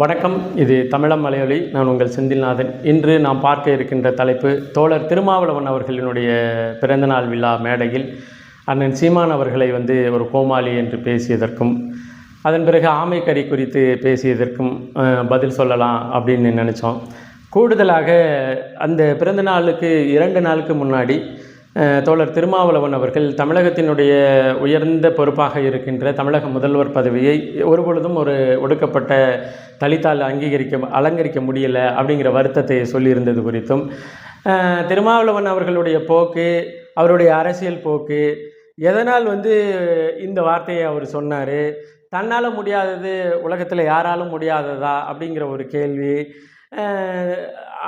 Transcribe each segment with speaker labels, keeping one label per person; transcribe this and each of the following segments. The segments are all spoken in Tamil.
Speaker 1: வணக்கம். இது தமிழம் மலையொலி. நான் உங்கள் செந்தில்நாதன். இன்று நாம் பார்க்க இருக்கின்ற தலைப்பு தோழர் திருமாவளவன் அவர்களினுடைய பிறந்தநாள் விழா மேடையில் அண்ணன் சீமான் அவர்களை வந்து ஒரு கோமாளி என்று பேசியதற்கும் அதன் பிறகு ஆமைக்கறி குறித்து பேசியதற்கும் பதில் சொல்லலாம் அப்படின்னு நினச்சோம். கூடுதலாக அந்த பிறந்தநாளுக்கு இரண்டு நாளுக்கு முன்னாடி தோழர் திருமாவளவன் அவர்கள் தமிழகத்தினுடைய உயர்ந்த பொறுப்பாக இருக்கின்ற தமிழக முதல்வர் பதவியை ஒருபொழுதும் ஒரு ஒடுக்கப்பட்ட தலித்தால் அங்கீகரிக்க அலங்கரிக்க முடியலை அப்படிங்கிற வருத்தத்தை சொல்லியிருந்தது குறித்தும். திருமாவளவன் அவர்களுடைய போக்கு அவருடைய அரசியல் போக்கு எதனால் வந்து இந்த வார்த்தையை அவர் சொன்னார் தன்னால் முடியாதது உலகத்தில் யாராலும் முடியாததா அப்படிங்கிற ஒரு கேள்வி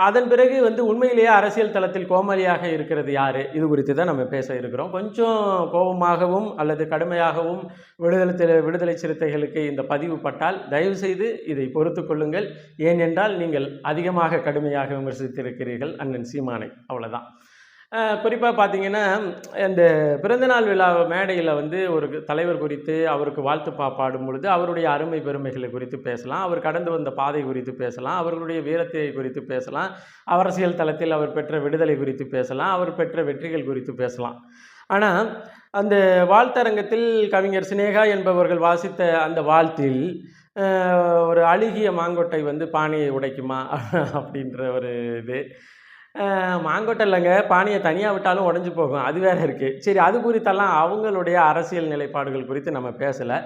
Speaker 1: அதன் பிறகு வந்து உண்மையிலேயே அரசியல் தளத்தில் கோமாளியாக இருக்கிறது யார்? இது குறித்து தான் நம்ம பேச இருக்கிறோம். கொஞ்சம் கோபமாகவும் அல்லது கடுமையாகவும் விடுதலை விடுதலை சிறுத்தைகளுக்கு இந்த பதிவு பட்டால் தயவுசெய்து இதை பொறுத்து கொள்ளுங்கள். ஏனென்றால் நீங்கள் அதிகமாக கடுமையாக விமர்சித்திருக்கிறீர்கள் அண்ணன் சீமானை. அவ்வளோதான் குறிப்பாக பார்த்தீங்கன்னா இந்த பிறந்தநாள் விழா மேடையில் வந்து ஒரு தலைவர் குறித்து அவருக்கு வாழ்த்து பா பாடும் பொழுது அவருடைய அருமை பெருமைகளை குறித்து பேசலாம். அவர் கடந்து வந்த பாதை குறித்து பேசலாம். அவர்களுடைய வீரத்தை குறித்து பேசலாம். அரசியல் தளத்தில் அவர் பெற்ற விடுதலை குறித்து பேசலாம். அவர் பெற்ற வெற்றிகள் குறித்து பேசலாம். ஆனால் அந்த வாழ்த்தரங்கத்தில் கவிஞர் சினேகா என்பவர்கள் வாசித்த அந்த வாழ்த்தில் ஒரு அழுகிய மாங்கொட்டை வந்து பானையை உடைக்குமா? அப்படின்ற ஒரு இது. மாங்கொட்டை இல்லைங்க. பானையை தனியாக விட்டாலும் உடஞ்சி போகும். அது வேறு இருக்குது சரி அது குறித்தெல்லாம் அவங்களுடைய அரசியல் நிலைப்பாடுகள் குறித்து நம்ம பேசலை.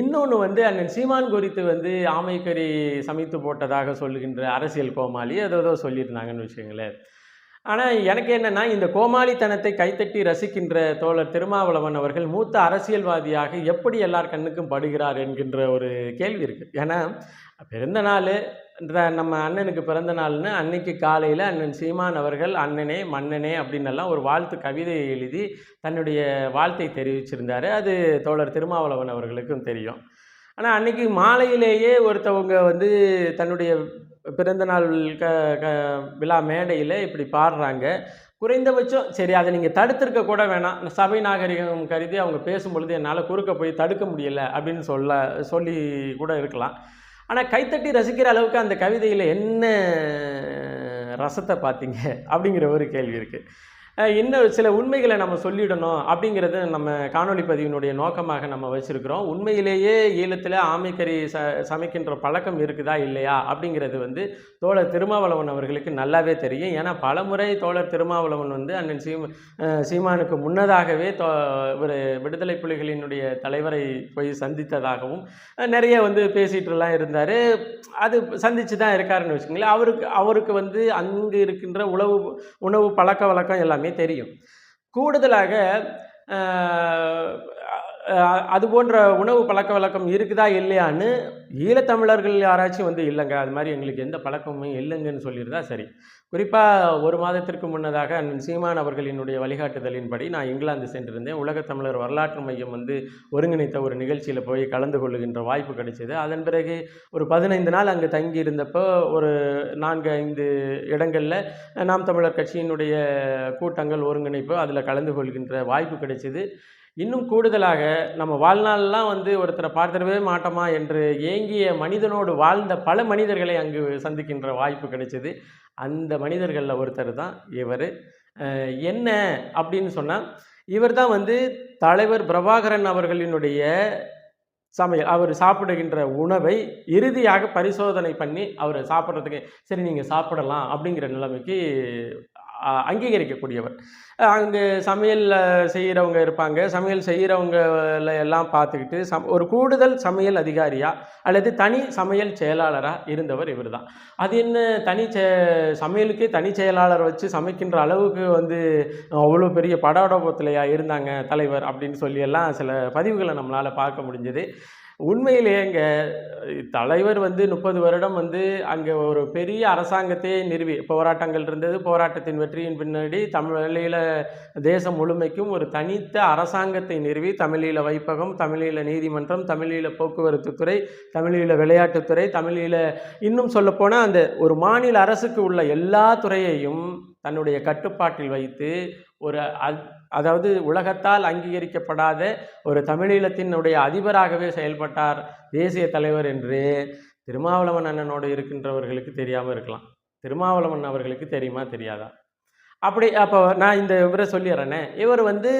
Speaker 1: இன்னொன்று வந்து அண்ணன் சீமான் குறித்து வந்து ஆமைக்கறி சமைத்து போட்டதாக சொல்லுகின்ற அரசியல் கோமாளி ஏதோ ஏதோ சொல்லியிருந்தாங்கன்னு வச்சுங்களேன் ஆனால் எனக்கு என்னென்னா இந்த கோமாளித்தனத்தை கைத்தட்டி ரசிக்கின்ற தோழர் திருமாவளவன் அவர்கள் மூத்த அரசியல்வாதியாக எப்படி எல்லார் கண்ணுக்கும் படுகிறார் என்கின்ற ஒரு கேள்வி இருக்குது ஏன்னா பிறந்த நாள் நம்ம அண்ணனுக்கு பிறந்த நாள்னு அன்னைக்கு காலையில் அண்ணன் சீமான் அவர்கள் அண்ணனே மன்னனே அப்படின்னு எல்லாம் ஒரு வாழ்த்து கவிதையை எழுதி தன்னுடைய வாழ்த்தை தெரிவிச்சிருந்தார். அது தோழர் திருமாவளவன் அவர்களுக்கும் தெரியும். ஆனால் அன்னைக்கு மாலையிலேயே ஒருத்தவங்க வந்து தன்னுடைய பிறந்தநாள் க க விழா மேடையில் இப்படி பாடுறாங்க. குறைந்தபட்சம் சரி அதை நீங்கள் தடுத்திருக்க கூட வேணாம். சபை நாகரிகம் கருதி அவங்க பேசும்பொழுது என்னால் குறுக்க போய் தடுக்க முடியல அப்படின்னு சொல்ல சொல்லி கூட இருக்கலாம். ஆனால் கைத்தட்டி ரசிக்கிற அளவுக்கு அந்த கவிதையில் என்ன ரசத்தை பார்த்தீங்க? அப்படிங்கிற ஒரு கேள்வி இருக்குது இன்னும் சில உண்மைகளை நம்ம சொல்லிடணும் அப்படிங்கிறது நம்ம காணொளி பதிவினுடைய நோக்கமாக நம்ம வச்சுருக்கிறோம். உண்மையிலேயே ஈழத்தில் ஆமைக்கறி ச சமைக்கின்ற பழக்கம் இருக்குதா இல்லையா அப்படிங்கிறது வந்து தோழர் திருமாவளவன் அவர்களுக்கு நல்லாவே தெரியும். ஏன்னா பலமுறை தோழர் திருமாவளவன் வந்து அண்ணன் சீம சீமானுக்கு முன்னதாகவே தோ ஒரு விடுதலை புலிகளினுடைய தலைவரை போய் சந்தித்ததாகவும் நிறைய வந்து பேசிகிட்டுலாம் இருந்தார். அது சந்திச்சு தான் இருக்காருன்னு வச்சுக்கோங்களேன். அவருக்கு அவருக்கு வந்து அங்கு இருக்கின்ற உணவு உணவு பழக்க வழக்கம் எல்லாமே தெரியும். கூடுதலாக அது போன்ற உணவு பழக்க வழக்கம் இருக்குதா இல்லையான்னு ஈழத்தமிழர்கள் யாராச்சும் வந்து இல்லைங்க. அது மாதிரி எங்களுக்கு எந்த பழக்கமும் இல்லைங்கன்னு சொல்லியிருந்தா சரி. குறிப்பாக ஒரு மாதத்திற்கு முன்னதாக அண்ணன் சீமான் அவர்களினுடைய வழிகாட்டுதலின்படி நான் இங்கிலாந்து சென்றிருந்தேன். உலக தமிழர் வரலாற்று மையம் வந்து ஒருங்கிணைத்த ஒரு நிகழ்ச்சியில் போய் கலந்து கொள்ளுகின்ற வாய்ப்பு கிடைச்சது. அதன் பிறகு ஒரு பதினைந்து நாள் அங்கே தங்கி இருந்தப்போ ஒரு நான்கு ஐந்து இடங்களில் நாம் தமிழர் கட்சியினுடைய கூட்டங்கள் ஒருங்கிணைப்பு அதில் கலந்து கொள்கின்ற வாய்ப்பு கிடைச்சது. இன்னும் கூடுதலாக நம்ம வாழ்நாள்லாம் வந்து ஒருத்தரை பார்த்துடவே மாட்டோமா என்று ஏங்கிய மனிதனோடு வாழ்ந்த பல மனிதர்களை அங்கு சந்திக்கின்ற வாய்ப்பு கிடைச்சது. அந்த மனிதர்களில் ஒருத்தர் தான் இவர். என்ன அப்படின்னு சொன்னால் இவர் தான் வந்து தலைவர் பிரபாகரன் அவர்களினுடைய சமையல் அவர் சாப்பிடுகின்ற உணவை இறுதியாக பரிசோதனை பண்ணி அவர் சாப்பிட்றதுக்கு சரி நீங்கள் சாப்பிடலாம் அப்படிங்கிற நிலைமைக்கு அங்கீகரிக்கக்கூடியவர். அங்கே சமையல் செய்கிறவங்க இருப்பாங்க. சமையல் செய்கிறவங்கள எல்லாம் பார்த்துக்கிட்டு சம் ஒரு கூடுதல் சமையல் அதிகாரியா அல்லது தனி சமையல் செயலாளராக இருந்தவர் இவர் தான் அது என்ன தனி செ சமையலுக்கே தனி செயலாளர் வச்சு சமைக்கின்ற அளவுக்கு வந்து அவ்வளோ பெரிய படாடோபத்திலையா இருந்தாங்க தலைவர் அப்படின்னு சொல்லி எல்லாம் சில பதிவுகளை நம்மளால் பார்க்க முடிஞ்சது. உண்மையிலேங்க தலைவர் வந்து முப்பது வருடம் வந்து அங்கே ஒரு பெரிய அரசாங்கத்தையே நிறுவி போராட்டங்கள் இருந்தது போராட்டத்தின் வெற்றியின் பின்னாடி தமிழீழ தேசம் முழுமைக்கும் ஒரு தனித்த அரசாங்கத்தை நிறுவி தமிழீழ வைப்பகம் தமிழீழ நீதிமன்றம் தமிழீழ போக்குவரத்து துறை தமிழீழ விளையாட்டுத்துறை தமிழீழ இன்னும் சொல்லப்போனால் அந்த ஒரு மாநில அரசுக்கு உள்ள எல்லா துறையையும் தன்னுடைய கட்டுப்பாட்டில் வைத்து ஒரு அதாவது உலகத்தால் அங்கீகரிக்கப்படாத ஒரு தமிழீழத்தினுடைய அதிபராகவே செயல்பட்டார் தேசிய தலைவர் என்று திருமாவளவன் அண்ணனோடு இருக்கின்றவர்களுக்கு தெரியாமல் இருக்கலாம். திருமாவளவன் அவர்களுக்கு தெரியுமா? தெரியாதா? அப்படி அப்போ நான் இந்த இவரை சொல்லிடுறேனே இவர் வந்து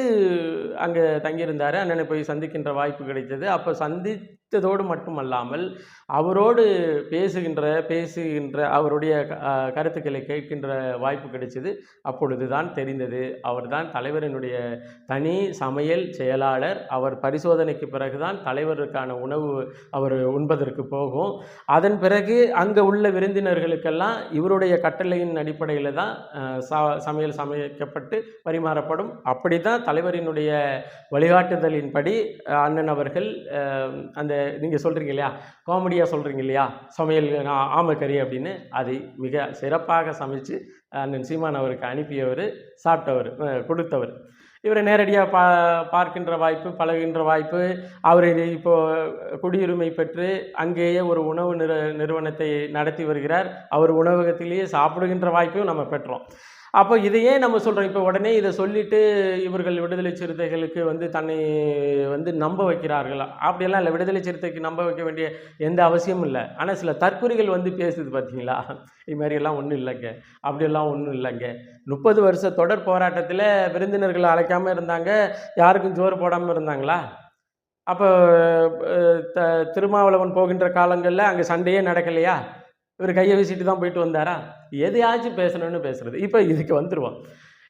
Speaker 1: அங்கே தங்கியிருந்தார். அண்ணனை போய் சந்திக்கின்ற வாய்ப்பு கிடைத்தது. அப்போ சந்தி சந்தித்ததோடு மட்டுமல்லாமல் அவரோடு பேசுகின்ற பேசுகின்ற அவருடைய கருத்துக்களை கேட்கின்ற வாய்ப்பு கிடைச்சது. அப்பொழுது தான் தெரிந்தது. அவர்தான் தலைவரினுடைய தனி சமையல் செயலாளர். அவர் பரிசோதனைக்கு பிறகுதான் தலைவருக்கான உணவு அவர் உண்பதற்கு போகும். அதன் பிறகு அங்கே உள்ள விருந்தினர்களுக்கெல்லாம் இவருடைய கட்டளையின் அடிப்படையில் தான் ச- சமையல் சமைக்கப்பட்டு பரிமாறப்படும். அப்படி தான் தலைவரினுடைய வழிகாட்டுதலின்படி அண்ணன் அவர்கள் அந்த நீங்கள் சொல்கிறீங்க இல்லையா? காமெடியாக சொல்கிறீங்க இல்லையா? சமையல் நான் ஆமைக்கறி அப்படின்னு அதை மிக சிறப்பாக சமைச்சு அண்ணன் சீமான் அவருக்கு அனுப்பியவர் சாப்பிட்டவர் கொடுத்தவர். இவரை நேரடியாக பா பார்க்கின்ற வாய்ப்பு பழகுகின்ற வாய்ப்பு அவர் இப்போ குடியுரிமை பெற்று அங்கேயே ஒரு உணவு நிற நிறுவனத்தை நடத்தி வருகிறார். அவர் உணவகத்திலேயே சாப்பிடுகின்ற வாய்ப்பையும் நம்ம பெற்றோம். அப்போ இதையே நம்ம சொல்கிறோம் இப்போ உடனே இதை சொல்லிட்டு இவர்கள் விடுதலை சிறுத்தைகளுக்கு வந்து தன்னை வந்து நம்ப வைக்கிறார்கள். அப்படியெல்லாம் இல்லை. விடுதலை சிறுத்தைக்கு நம்ப வைக்க வேண்டிய எந்த அவசியமும் இல்லை. ஆனால் சில தற்குறிகள் வந்து பேசுது பார்த்தீங்களா இது மாதிரியெல்லாம் ஒன்றும் இல்லைங்க. அப்படியெல்லாம் ஒன்றும் இல்லைங்க. முப்பது வருஷ தொடர் போராட்டத்தில் விருந்தினர்களை அழைக்காமல் இருந்தாங்க. யாருக்கும் ஜோறு போடாமல் இருந்தாங்களா? அப்போ த திருமாவளவன் போகின்ற காலங்களில் அங்கே சண்டையே நடக்கலையா? இவர் கையை வீசிட்டு தான் போயிட்டு வந்தாரா? எதையாச்சும் பேசணும்னு பேசுறது. இப்போ இதுக்கு வந்துடுவோம்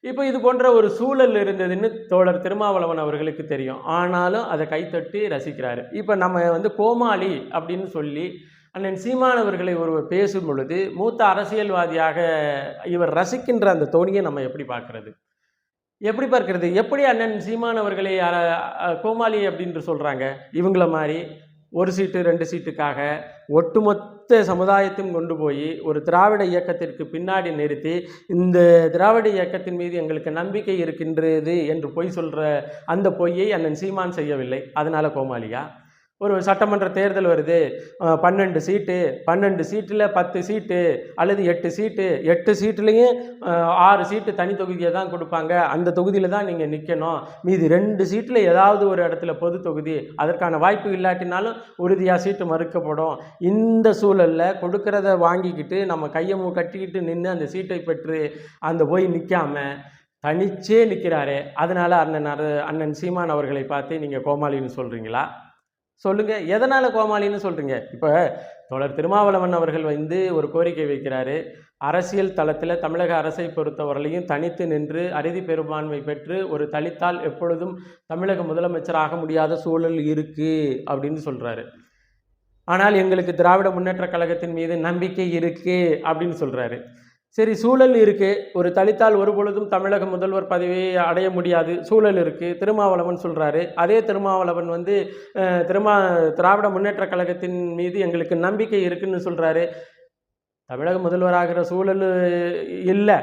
Speaker 1: இப்போ இது போன்ற ஒரு சூழல் இருந்ததுன்னு தோழர் திருமாவளவன் அவர்களுக்கு தெரியும். ஆனாலும் அதை கைத்தட்டி ரசிக்கிறாரு. இப்போ நம்ம வந்து கோமாளி அப்படின்னு சொல்லி அண்ணன் சீமானவர்களை ஒருவர் பேசும் பொழுது மூத்த அரசியல்வாதியாக இவர் ரசிக்கின்ற அந்த தோணியை நம்ம எப்படி பார்க்கறது? எப்படி பார்க்கறது? எப்படி அண்ணன் சீமானவர்களை கோமாளி அப்படின்னு சொல்கிறாங்க இவங்கள மாதிரி ஒரு சீட்டு ரெண்டு சீட்டுக்காக ஒட்டுமொத்த சமுதாயத்தையும் கொண்டு போய் ஒரு திராவிட இயக்கத்திற்கு பின்னாடி நிறுத்தி இந்த திராவிட இயக்கத்தின் மீது எங்களுக்கு நம்பிக்கை இருக்கின்றது என்று பொய் சொல்கிற அந்த பொய்யை அண்ணன் சீமான் செய்யவில்லை. அதனால் கோமாளியா? ஒரு சட்டமன்ற தேர்தல் வருது. பன்னெண்டு சீட்டு. பன்னெண்டு சீட்டில் பத்து சீட்டு அல்லது எட்டு சீட்டு. எட்டு சீட்டுலேயும் ஆறு சீட்டு தனி தொகுதியை தான் கொடுப்பாங்க. அந்த தொகுதியில் தான் நீங்கள் நிற்கணும் மீதி ரெண்டு சீட்டில் ஏதாவது ஒரு இடத்துல பொது தொகுதி. அதற்கான வாய்ப்பு இல்லாட்டினாலும் உறுதியாக சீட்டு மறுக்கப்படும். இந்த சூழலில் கொடுக்கறத வாங்கிக்கிட்டு நம்ம கையை மூ கட்டிக்கிட்டு நின்று அந்த சீட்டை பெற்று அந்த போய் நிற்காம தனிச்சே நிற்கிறாரே அதனால் அண்ணன் அரு- அண்ணன் சீமான் அவர்களை பார்த்து நீங்கள் கோமாளின்னு சொல்கிறீங்களா சொல்லுங்கள் எதனால் கோமாளின்னு சொல்கிறீங்க இப்போ தொடர் திருமாவளவன் அவர்கள் வந்து ஒரு கோரிக்கை வைக்கிறாரு. அரசியல் தளத்தில் தமிழக அரசை பொறுத்தவரையிலையும் தனித்து நின்று அறுதி பெரும்பான்மை பெற்று ஒரு தலித்தால் எப்பொழுதும் தமிழக முதலமைச்சர் ஆக முடியாத சூழல் இருக்குது அப்படின்னு சொல்கிறாரு ஆனால் எங்களுக்கு திராவிட முன்னேற்ற கழகத்தின் மீது நம்பிக்கை இருக்குது அப்படின்னு சொல்கிறாரு சரி சூழல் இருக்குது ஒரு தலித்தால் ஒரு பொழுதும் தமிழக முதல்வர் பதவியை அடைய முடியாது. சூழல் இருக்குது திருமாவளவன் சொல்கிறாரு அதே திருமாவளவன் வந்து திருமா திராவிட முன்னேற்றக் கழகத்தின் மீது எங்களுக்கு நம்பிக்கை இருக்குன்னு சொல்கிறாரு தமிழக முதல்வராகிற சூழல் இல்லை.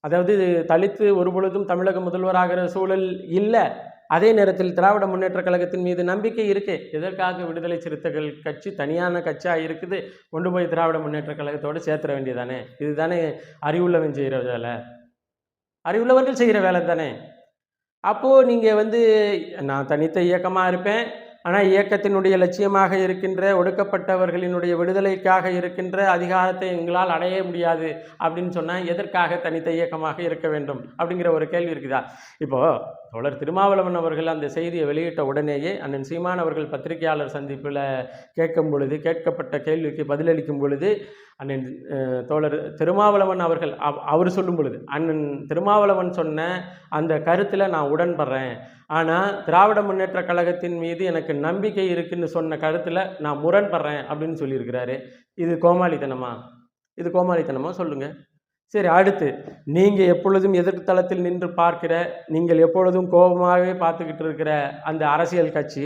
Speaker 1: அதாவது தலித்து ஒரு பொழுதும் தமிழக முதல்வராகிற சூழல் இல்லை. அதே நேரத்தில் திராவிட முன்னேற்றக் கழகத்தின் மீது நம்பிக்கை இருக்கு. எதற்காக விடுதலை சிறுத்தைகள் கட்சி தனியான கட்சியாக இருக்குது? கொண்டு போய் திராவிட முன்னேற்றக் கழகத்தோடு சேர்த்துற வேண்டியதானே இதுதானே அறிவுள்ளவன் செய்கிற வேலை. அறிவுள்ளவர்கள் செய்கிற வேலை தானே அப்போது நீங்கள் வந்து நான் தனித்த இயக்கமாக இருப்பேன். ஆனால் இயக்கத்தினுடைய லட்சியமாக இருக்கின்ற ஒடுக்கப்பட்டவர்களினுடைய விடுதலைக்காக இருக்கின்ற அதிகாரத்தை எங்களால் அடைய முடியாது அப்படின்னு சொன்னால் எதற்காக தனித்த இயக்கமாக இருக்க வேண்டும்? அப்படிங்கிற ஒரு கேள்வி இருக்குதா? இப்போது தோழர் திருமாவளவன் அவர்கள் அந்த செய்தியை வெளியிட்ட உடனேயே அண்ணன் சீமான் அவர்கள் பத்திரிகையாளர் சந்திப்பில் கேட்கும் பொழுது கேட்கப்பட்ட கேள்விக்கு பதிலளிக்கும் பொழுது அண்ணன் தோழர் திருமாவளவன் அவர்கள் அவர் சொல்லும் பொழுது அண்ணன் திருமாவளவன் சொன்ன அந்த கருத்தில் நான் உடன்படுறேன். ஆனால் திராவிட முன்னேற்ற கழகத்தின் மீது எனக்கு நம்பிக்கை இருக்குன்னு சொன்ன கருத்தில் நான் முரண்படுறேன் அப்படின்னு சொல்லியிருக்கிறாரு. இது கோமாளித்தனமா? இது கோமாளித்தனமா? சொல்லுங்கள் சரி அடுத்து. நீங்கள் எப்பொழுதும் எதிர்த்தளத்தில் நின்று பார்க்கிற நீங்கள் எப்பொழுதும் கோபமாகவே பார்த்துக்கிட்டு இருக்கிற அந்த அரசியல் கட்சி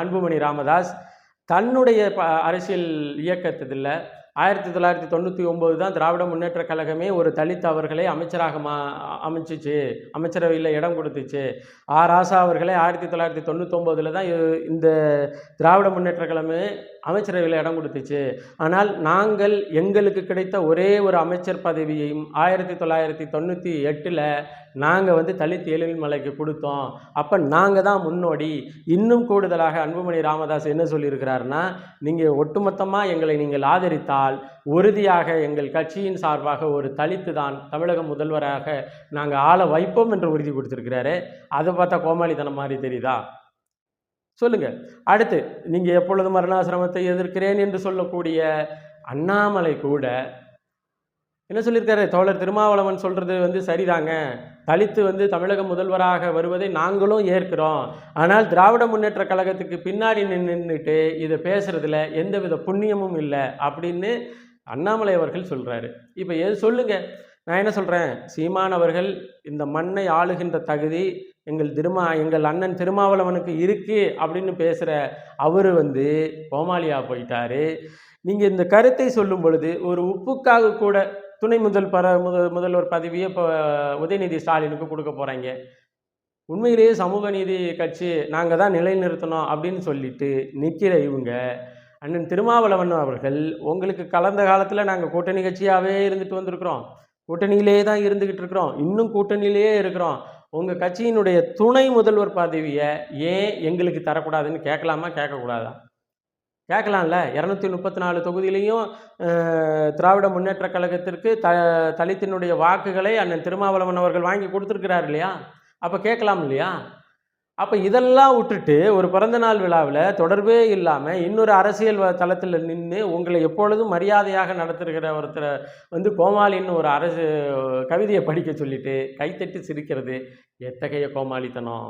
Speaker 1: அன்புமணி ராமதாஸ் தன்னுடைய ப அரசியல் இயக்கத்தில் ஆயிரத்தி தொள்ளாயிரத்தி தொண்ணூற்றி ஒம்பது தான் திராவிட முன்னேற்ற கழகமே ஒரு தலித் அவர்களை அமைச்சராக மா அமைச்சிச்சு. அமைச்சரவையில் இடம் கொடுத்துச்சு. ஆ ராசா அவர்களை ஆயிரத்தி தொள்ளாயிரத்தி தொண்ணூத்தொம்போதில் தான் இந்த திராவிட முன்னேற்ற கழகமே அமைச்சரவையில் இடம் கொடுத்துச்சு. ஆனால் நாங்கள் எங்களுக்கு கிடைத்த ஒரே ஒரு அமைச்சர் பதவியையும் ஆயிரத்தி தொள்ளாயிரத்தி தொண்ணூற்றி எட்டில் நாங்கள் வந்து தலித் ஏழில்மலைக்கு கொடுத்தோம். அப்போ நாங்கள் தான் முன்னோடி. இன்னும் கூடுதலாக அன்புமணி ராமதாஸ் என்ன சொல்லியிருக்கிறாருன்னா நீங்கள் ஒட்டுமொத்தமாக எங்களை நீங்கள் ஆதரித்தால் உறுதியாக எங்கள் கட்சியின் சார்பாக ஒரு தலித்து தான் தமிழக முதல்வராக நாங்கள் ஆள வைப்போம் என்று உறுதி கொடுத்துருக்கிறாரு. அதை பார்த்தா கோமாளித்தனம் மாதிரி தெரியுதா? சொல்லுங்க. அடுத்து நீங்கள் எப்பொழுது மரணாசிரமத்தை எதிர்க்கிறேன் என்று சொல்லக்கூடிய அண்ணாமலை கூட என்ன சொல்லியிருக்காரு? தோழர் திருமாவளவன் சொல்றது வந்து சரிதாங்க. தலித்து வந்து தமிழக முதல்வராக வருவதை நாங்களும் ஏற்கிறோம். ஆனால் திராவிட முன்னேற்ற கழகத்துக்கு பின்னாடி நின்றுட்டு இதை பேசுறதுல எந்தவித புண்ணியமும் இல்லை அப்படின்னு அண்ணாமலை அவர்கள் சொல்றாரு. இப்போ எது சொல்லுங்க? நான் என்ன சொல்றேன்? சீமான் அவர்கள் இந்த மண்ணை ஆளுகின்ற தகுதி எங்கள் திருமா எங்கள் அண்ணன் திருமாவளவனுக்கு இருக்கு அப்படின்னு பேசுகிற அவர் வந்து கோமாளியா போயிட்டாரு. நீங்கள் இந்த கருத்தை சொல்லும் பொழுது ஒரு உப்புக்காக கூட துணை முதல் பர முத முதல்வர் பதவியை இப்போ உதயநிதி ஸ்டாலினுக்கு கொடுக்க போகிறாங்க உண்மையிலேயே சமூக நீதி கட்சி நாங்கள் தான் நிலைநிறுத்தணும் அப்படின்னு சொல்லிட்டு நிற்கிற இவங்க அண்ணன் திருமாவளவன் அவர்கள் உங்களுக்கு கலந்த காலத்தில் நாங்கள் கூட்டணி கட்சியாகவே இருந்துட்டு வந்திருக்கிறோம். கூட்டணியிலே தான் இருந்துக்கிட்டு இருக்கிறோம். இன்னும் கூட்டணியிலேயே இருக்கிறோம். உங்கள் கட்சியினுடைய துணை முதல்வர் பதவியை ஏன் எங்களுக்கு தரக்கூடாதுன்னு கேட்கலாமா கேட்கக்கூடாதா? கேட்கலாம்ல. இரநூத்தி முப்பத்தி நாலு தொகுதியிலையும் திராவிட முன்னேற்ற கழகத்திற்கு த தலித்தினுடைய வாக்குகளை அண்ணன் திருமாவளவன் அவர்கள் வாங்கி கொடுத்துருக்கிறார் இல்லையா? அப்போ கேட்கலாம் இல்லையா? அப்போ இதெல்லாம் விட்டுட்டு ஒரு பிறந்தநாள் விழாவில் தொடர்பே இல்லாமல் இன்னொரு அரசியல் வ- தளத்தில் நின்று உங்களை எப்பொழுதும் மரியாதையாக நடத்துகிற ஒருத்தரை வந்து கோமாளின்னு ஒரு அரசு கவிதையை படிக்க சொல்லிட்டு கைத்தட்டி சிரிக்கிறது எத்தகைய கோமாளித்தனம்?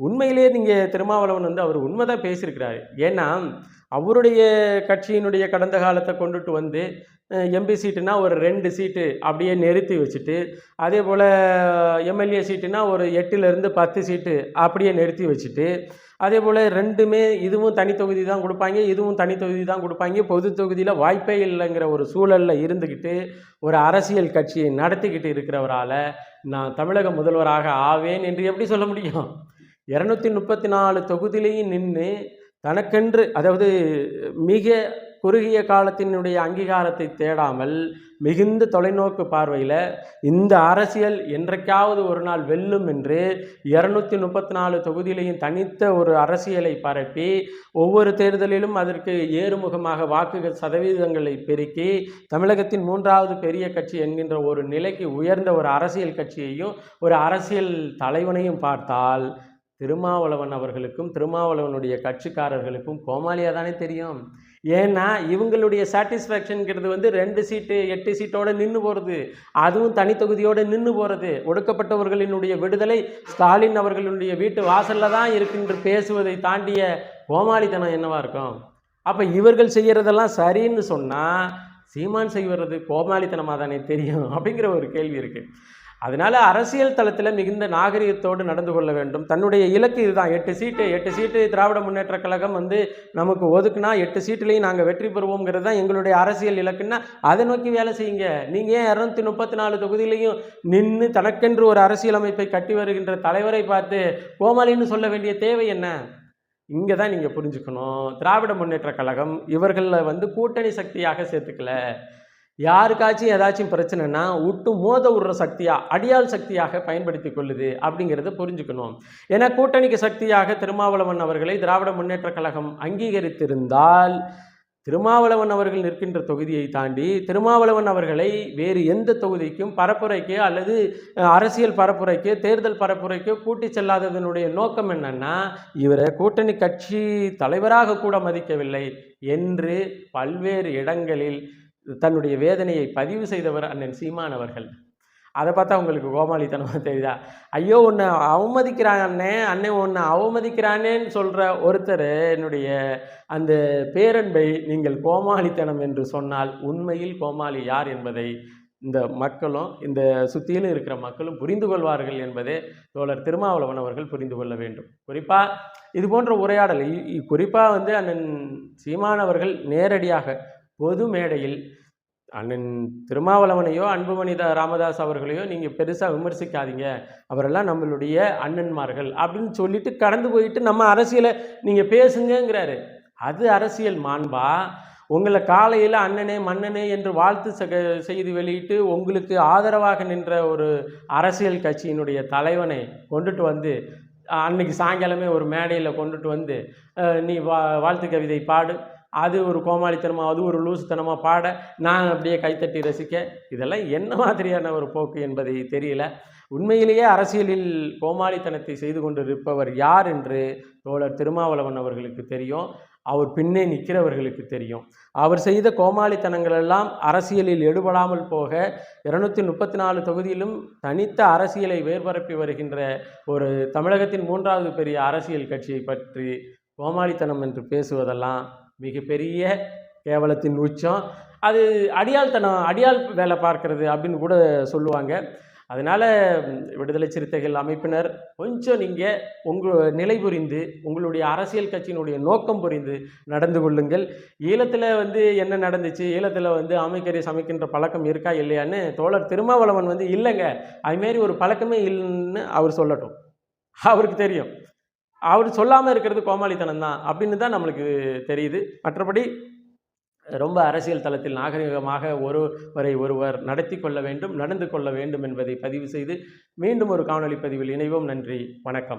Speaker 1: உண்மையிலேயே நீங்கள் திருமாவளவன் வந்து அவர் உண்மை தான் பேசியிருக்கிறாரு. ஏன்னா அவருடைய கட்சியினுடைய கடந்த காலத்தை கொண்டுட்டு வந்து எம்பி சீட்டுனா ஒரு ரெண்டு சீட்டு அப்படியே நிறுத்தி வச்சுட்டு அதே போல் எம்எல்ஏ சீட்டுனா ஒரு எட்டுலேருந்து பத்து சீட்டு அப்படியே நிறுத்தி வச்சுட்டு அதே போல் ரெண்டுமே இதுவும் தனி தொகுதி தான் கொடுப்பாங்க இதுவும் தனி தொகுதி தான் கொடுப்பாங்க பொது தொகுதியில் வாய்ப்பே இல்லைங்கிற ஒரு சூழலில் இருந்துக்கிட்டு ஒரு அரசியல் கட்சியை நடத்திக்கிட்டு இருக்கிறவரால் நான் தமிழக முதல்வராக ஆவேன் என்று எப்படி சொல்ல முடியும்? இரநூத்தி முப்பத்தி நாலு தொகுதியிலையும் நின்று தனக்கென்று அதாவது மிக குறுகிய காலத்தினுடைய அங்கீகாரத்தை தேடாமல் மிகுந்த தொலைநோக்கு பார்வையில் இந்த அரசியல் என்றைக்காவது ஒரு நாள் வெல்லும் என்று இரநூத்தி முப்பத்தி நாலு தொகுதியிலையும் தனித்த ஒரு அரசியலை பரப்பி ஒவ்வொரு தேர்தலிலும் அதற்கு ஏறுமுகமாக வாக்குகள் சதவீதங்களை பெருக்கி தமிழகத்தின் மூன்றாவது பெரிய கட்சி என்கின்ற ஒரு நிலைக்கு உயர்ந்த ஒரு அரசியல் கட்சியையும் ஒரு அரசியல் தலைவனையும் பார்த்தால் திருமாவளவன் அவர்களுக்கும் திருமாவளவனுடைய கட்சிக்காரர்களுக்கும் கோமாளியாக தானே தெரியும். ஏன்னா இவங்களுடைய சாட்டிஸ்ஃபேக்ஷனுங்கிறது வந்து ரெண்டு சீட்டு எட்டு சீட்டோட நின்று போகிறது அதுவும் தனித்தொகுதியோடு நின்று போகிறது ஒடுக்கப்பட்டவர்களினுடைய விடுதலை ஸ்டாலின் அவர்களுடைய வீட்டு வாசலில் தான் இருக்குன்று பேசுவதை தாண்டிய கோமாளித்தனம் என்னவாக இருக்கும்? அப்போ இவர்கள் செய்கிறதெல்லாம் சரின்னு சொன்னால் சீமான் செய்வது கோமாளித்தனமாக தானே தெரியும் அப்படிங்கிற ஒரு கேள்வி இருக்குது அதனால் அரசியல் தளத்தில் மிகுந்த நாகரிகத்தோடு நடந்து கொள்ள வேண்டும். தன்னுடைய இலக்கு இதுதான். எட்டு சீட்டு எட்டு சீட்டு திராவிட முன்னேற்ற கழகம் வந்து நமக்கு ஒதுக்குனா எட்டு சீட்டுலையும் நாங்கள் வெற்றி பெறுவோங்கிறது தான் எங்களுடைய அரசியல் இலக்குன்னா அதை நோக்கி வேலை செய்யுங்க. நீங்கள் ஏன் இரநூத்தி முப்பத்தி நாலு தொகுதியிலையும் நின்று தனக்கென்று ஒரு அரசியலமைப்பை கட்டி வருகின்ற தலைவரை பார்த்து கோமாளின்னு சொல்ல வேண்டிய தேவை என்ன? இங்கே தான் நீங்கள் புரிஞ்சுக்கணும். திராவிட முன்னேற்ற கழகம் இவர்களில் வந்து கூட்டணி சக்தியாக சேர்த்துக்கல. யாருக்காச்சும் ஏதாச்சும் பிரச்சனைனா விட்டு மோத விடுற சக்தியாக அடியாள் சக்தியாக பயன்படுத்தி கொள்ளுது அப்படிங்கிறத புரிஞ்சுக்கணும். ஏன்னா கூட்டணிக்கு சக்தியாக திருமாவளவன் அவர்களை திராவிட முன்னேற்ற கழகம் அங்கீகரித்திருந்தால் திருமாவளவன் அவர்கள் நிற்கின்ற தொகுதியை தாண்டி திருமாவளவன் அவர்களை வேறு எந்த தொகுதிக்கும் பரப்புரைக்கோ அல்லது அரசியல் பரப்புரைக்கோ தேர்தல் பரப்புரைக்கோ கூட்டி செல்லாததனுடைய நோக்கம் என்னன்னா இவரை கூட்டணி கட்சி தலைவராக கூட மதிக்கவில்லை என்று பல்வேறு இடங்களில் தன்னுடைய வேதனையை பதிவு செய்தவர் அண்ணன் சீமான் அவர்கள். அதை பார்த்தா உங்களுக்கு கோமாளித்தனமாக தெரியுதா? ஐயோ உன்னை அவமதிக்கிறானே அண்ணே உன்னை அவமதிக்கிறானேன்னு சொல்கிற ஒருத்தர் என்னுடைய அந்த பேரன்பை நீங்கள் கோமாளித்தனம் என்று சொன்னால் உண்மையில் கோமாளி யார் என்பதை இந்த மக்களும் இந்த சுற்றியிலும் இருக்கிற மக்களும் புரிந்து கொள்வார்கள் என்பதே தோழர் திருமாவளவன் அவர்கள் புரிந்து கொள்ள வேண்டும். குறிப்பாக இது போன்ற உரையாடல் குறிப்பாக வந்து அண்ணன் சீமானவர்கள் நேரடியாக பொது மேடையில் அண்ணன் திருமாவளவனையோ அன்புமணி ராமதாஸ் அவர்களையோ நீங்கள் பெருசாக விமர்சிக்காதீங்க. அவரெல்லாம் நம்மளுடைய அண்ணன்மார்கள் அப்படின்னு சொல்லிட்டு கடந்து போயிட்டு நம்ம அரசியலை நீங்கள் பேசுங்கங்கிறாரு. அது அரசியல் மாண்பா? உங்களை காலையில் அண்ணனே மன்னனே என்று வாழ்த்து சக செய்தி வெளியிட்டு உங்களுக்கு ஆதரவாக நின்ற ஒரு அரசியல் கட்சியினுடைய தலைவனை கொண்டுட்டு வந்து அன்னைக்கு சாயங்காலமே ஒரு மேடையில் கொண்டுட்டு வந்து நீ வா வாழ்த்து கவிதை பாடு. அது ஒரு கோமாளித்தனமாக அது ஒரு லூசுத்தனமாக பாட நான் அப்படியே கைத்தட்டி ரசிக்க இதெல்லாம் என்ன மாதிரியான ஒரு போக்கு என்பதை தெரியல. உண்மையிலேயே அரசியலில் கோமாளித்தனத்தை செய்து கொண்டிருப்பவர் யார் என்று தோழர் திருமாவளவன் அவர்களுக்கு தெரியும். அவர் பின்னே நிற்கிறவர்களுக்கு தெரியும். அவர் செய்த கோமாளித்தனங்கள் எல்லாம் அரசியலில் எடுபடாமல் போக இருநூத்தி முப்பத்தி நாலு தொகுதியிலும் தனித்த அரசியலை வேர்பரப்பி வருகின்ற ஒரு தமிழகத்தின் மூன்றாவது பெரிய அரசியல் கட்சியை பற்றி கோமாளித்தனம் என்று பேசுவதெல்லாம் மிகப்பெரிய கேவலத்தின் உச்சம். அது அடியாள்தனம் அடியாள் வேலை பார்க்கறது அப்படின்னு கூட சொல்லுவாங்க. அதனால் விடுதலை சிறுத்தைகள் அமைப்பினர் கொஞ்சம் நீங்கள் உங்கள் நிலை புரிந்து உங்களுடைய அரசியல் கட்சியினுடைய நோக்கம் புரிந்து நடந்து கொள்ளுங்கள். ஈழத்தில் வந்து என்ன நடந்துச்சு? ஈழத்தில் வந்து அமைக்கறி சமைக்கின்ற பழக்கம் இருக்கா? இல்லையான்னு தோழர் திருமாவளவன் வந்து இல்லைங்க. அதுமாரி ஒரு பழக்கமே இல்லைன்னு அவர் சொல்லட்டும். அவருக்கு தெரியும். அவர் சொல்லாமல் இருக்கிறது கோமாளித்தனம் தான் அப்படின்னு தான் நம்மளுக்கு தெரியுது. மற்றபடி ரொம்ப அரசியல் தளத்தில் நாகரிகமாக ஒருவரை ஒருவர் நடத்தி கொள்ள வேண்டும் நடந்து கொள்ள வேண்டும் என்பதை பதிவு செய்து மீண்டும் ஒரு காணொளி பதிவில் இணைவோம். நன்றி. வணக்கம்.